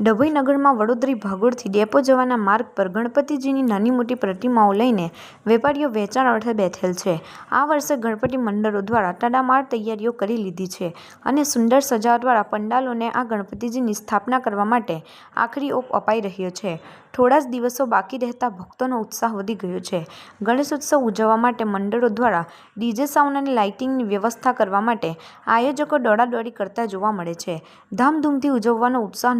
ડભોઈ નગરમાં વડોદરી ભાગોળથી ડેપો જવાના માર્ગ પર ગણપતિજીની નાની મોટી પ્રતિમાઓ લઈને વેપારીઓ વેચાણ અર્થે બેઠેલ છે. આ વર્ષે ગણપતિ મંડળો દ્વારા તડામાર તૈયારીઓ કરી લીધી છે અને સુંદર સજાવટવાળા પંડાલોને આ ગણપતિજીની સ્થાપના કરવા માટે આખરી ઓપ અપાઈ રહ્યો છે. થોડા જ દિવસો બાકી રહેતા ભક્તોનો ઉત્સાહ વધી ગયો છે. ગણેશ ઉત્સવ ઉજવવા માટે મંડળો દ્વારા ડીજે સાઉન્ડ અને લાઇટિંગની વ્યવસ્થા કરવા માટે આયોજકો દોડાદોડી કરતા જોવા મળે છે. ધામધૂમથી ઉજવવાનો ઉત્સાહ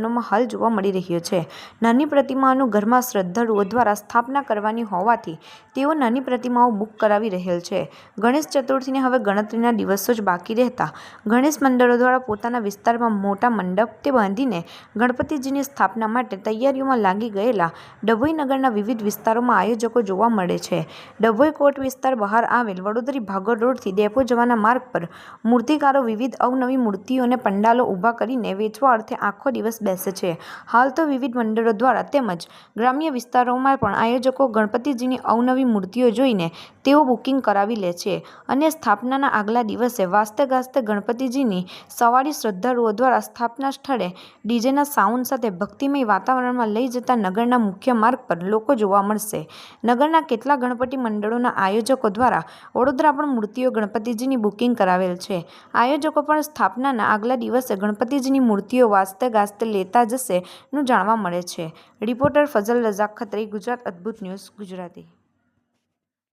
નગરજનોમાં હાલ જોવા મળી રહ્યો છે. નાની પ્રતિમાઓનું ઘરમાં શ્રદ્ધાળુઓ દ્વારા સ્થાપના કરવાની હોવાથી તેઓ નાની પ્રતિમાઓ બુક કરાવી રહેલ છે. ગણેશ ચતુર્થીને હવે ગણતરીના દિવસો જ બાકી રહેતા ગણેશ મંડળો દ્વારા પોતાના વિસ્તારમાં મોટા મંડપ તે બાંધીને ગણપતિજીની સ્થાપના માટે તૈયારીઓમાં લાગી ગયેલા ડભોઈ નગરના વિવિધ વિસ્તારોમાં આયોજકો જોવા મળે છે. ડભોઈ કોટ વિસ્તાર બહાર આવેલ વડોદરી ભાગોળ રોડથી ડેપો જવાના માર્ગ પર મૂર્તિકારો વિવિધ અવનવી મૂર્તિઓને પંડાલો ઊભા કરીને વેચવા અર્થે આખો દિવસ બેસે છે. હાલ તો વિવિધ મંડળો દ્વારા તેમજ ગ્રામ્ય વિસ્તારોમાં પણ આયોજકો ગણપતિજીની અવનવી મૂર્તિઓ જોઈને તેઓ બુકિંગ કરાવી લે છે. અને સ્થાપનાના આગલા દિવસે વાસ્તે ગાસ્તે ગણપતિજીની સવારી શ્રદ્ધાળુઓ દ્વારા સ્થાપના સ્થળે ડીજેના સાઉન્ડ સાથે ભક્તિમય વાતાવરણમાં લઈ જતા નગરના મુખ્ય માર્ગ પર લોકો જોવા મળશે. નગરના કેટલા ગણપતિ મંડળોના આયોજકો દ્વારા વડોદરા પણ મૂર્તિઓ ગણપતિજીની બુકિંગ કરાવેલ છે. આયોજકો પણ સ્થાપનાના આગલા દિવસે ગણપતિજીની મૂર્તિઓ વાજતે ગાજતે લેતા જશે નું જાણવા મળે છે. Reporter Fazal Razak Khatri Gujarat Adbhut news Gujarati.